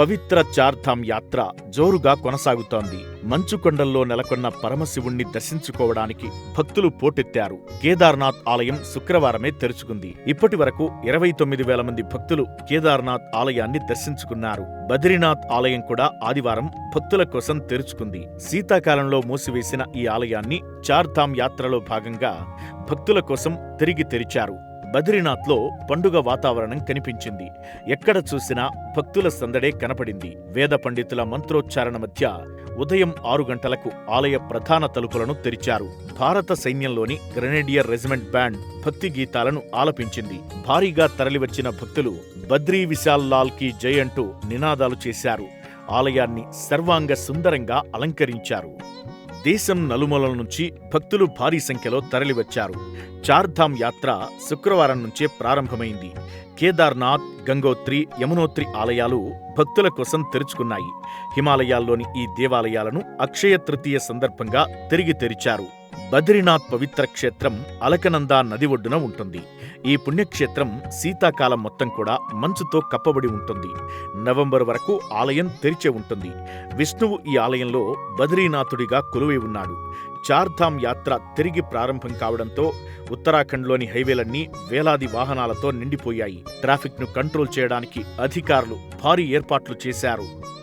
పవిత్ర చార్ధామ్ యాత్ర జోరుగా కొనసాగుతోంది. మంచు కొండల్లో నెలకొన్న పరమశివుణ్ణి దర్శించుకోవడానికి భక్తులు పోటెత్తారు. కేదార్నాథ్ ఆలయం శుక్రవారమే తెరుచుకుంది. ఇప్పటి వరకు ఇరవై తొమ్మిది వేల మంది భక్తులు కేదార్నాథ్ ఆలయాన్ని దర్శించుకున్నారు. బద్రీనాథ్ ఆలయం కూడా ఆదివారం భక్తుల కోసం తెరుచుకుంది. శీతాకాలంలో మూసివేసిన ఈ ఆలయాన్ని చార్ధామ్ యాత్రలో భాగంగా భక్తుల కోసం తిరిగి తెరిచారు. బద్రీనాథ్లో పండుగ వాతావరణం కనిపించింది. ఎక్కడ చూసినా భక్తుల సందడే కనపడింది. వేద పండితుల మంత్రోచ్చారణ మధ్య ఉదయం ఆరు గంటలకు ఆలయ ప్రధాన తలుపులను తెరిచారు. భారత సైన్యంలోని గ్రెనేడియర్ రెజిమెంట్ బ్యాండ్ భక్తి గీతాలను ఆలపించింది. భారీగా తరలివచ్చిన భక్తులు బద్రీ విశాల్ లాల్కి జై అంటూ నినాదాలు చేశారు. ఆలయాన్ని సర్వాంగ సుందరంగా అలంకరించారు. దేశం నలుమూలల నుంచి భక్తులు భారీ సంఖ్యలో తరలివచ్చారు. చార్ధామ్ యాత్ర శుక్రవారం నుంచే ప్రారంభమైంది. కేదార్నాథ్ గంగోత్రి యమునోత్రి ఆలయాలు భక్తుల కోసం తెరుచుకున్నాయి. హిమాలయాల్లోని ఈ దేవాలయాలను అక్షయ తృతీయ సందర్భంగా తిరిగి తెరిచారు. బద్రీనాథ్ పవిత్ర క్షేత్రం అలకనందా నది ఒడ్డున ఉంటుంది. ఈ పుణ్యక్షేత్రం శీతాకాలం మొత్తం కూడా మంచుతో కప్పబడి ఉంటుంది. నవంబర్ వరకు ఆలయం తెరిచే ఉంటుంది. విష్ణువు ఈ ఆలయంలో బద్రీనాథుడిగా కొలువై ఉన్నాడు. చార్ధామ్ యాత్ర తిరిగి ప్రారంభం కావడంతో ఉత్తరాఖండ్లోని హైవేలన్నీ వేలాది వాహనాలతో నిండిపోయాయి. ట్రాఫిక్ను కంట్రోల్ చేయడానికి అధికారులు భారీ ఏర్పాట్లు చేశారు.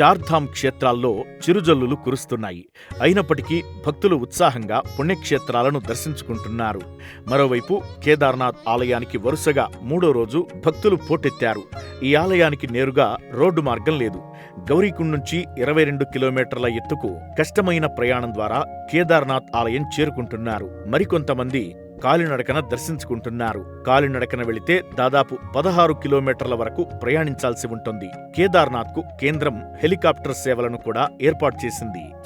చార్ధామ్ క్షేత్రాల్లో చిరుజల్లులు కురుస్తున్నాయి. అయినప్పటికీ భక్తులు ఉత్సాహంగా పుణ్యక్షేత్రాలను దర్శించుకుంటున్నారు. మరోవైపు కేదార్నాథ్ ఆలయానికి వరుసగా మూడో రోజు భక్తులు పోటెత్తారు. ఈ ఆలయానికి నేరుగా రోడ్డు మార్గం లేదు. గౌరీకుండ్ నుంచి ఇరవై రెండు కిలోమీటర్ల ఎత్తుకు కష్టమైన ప్రయాణం ద్వారా కేదార్నాథ్ ఆలయం చేరుకుంటున్నారు. మరికొంతమంది కాలినడకన దర్శించుకుంటున్నారు. కాలినడకన వెళితే దాదాపు పదహారు కిలోమీటర్ల వరకు ప్రయాణించాల్సి ఉంటుంది. కేదార్నాథ్కు కేంద్రం హెలికాప్టర్ సేవలను కూడా ఏర్పాటు చేసింది.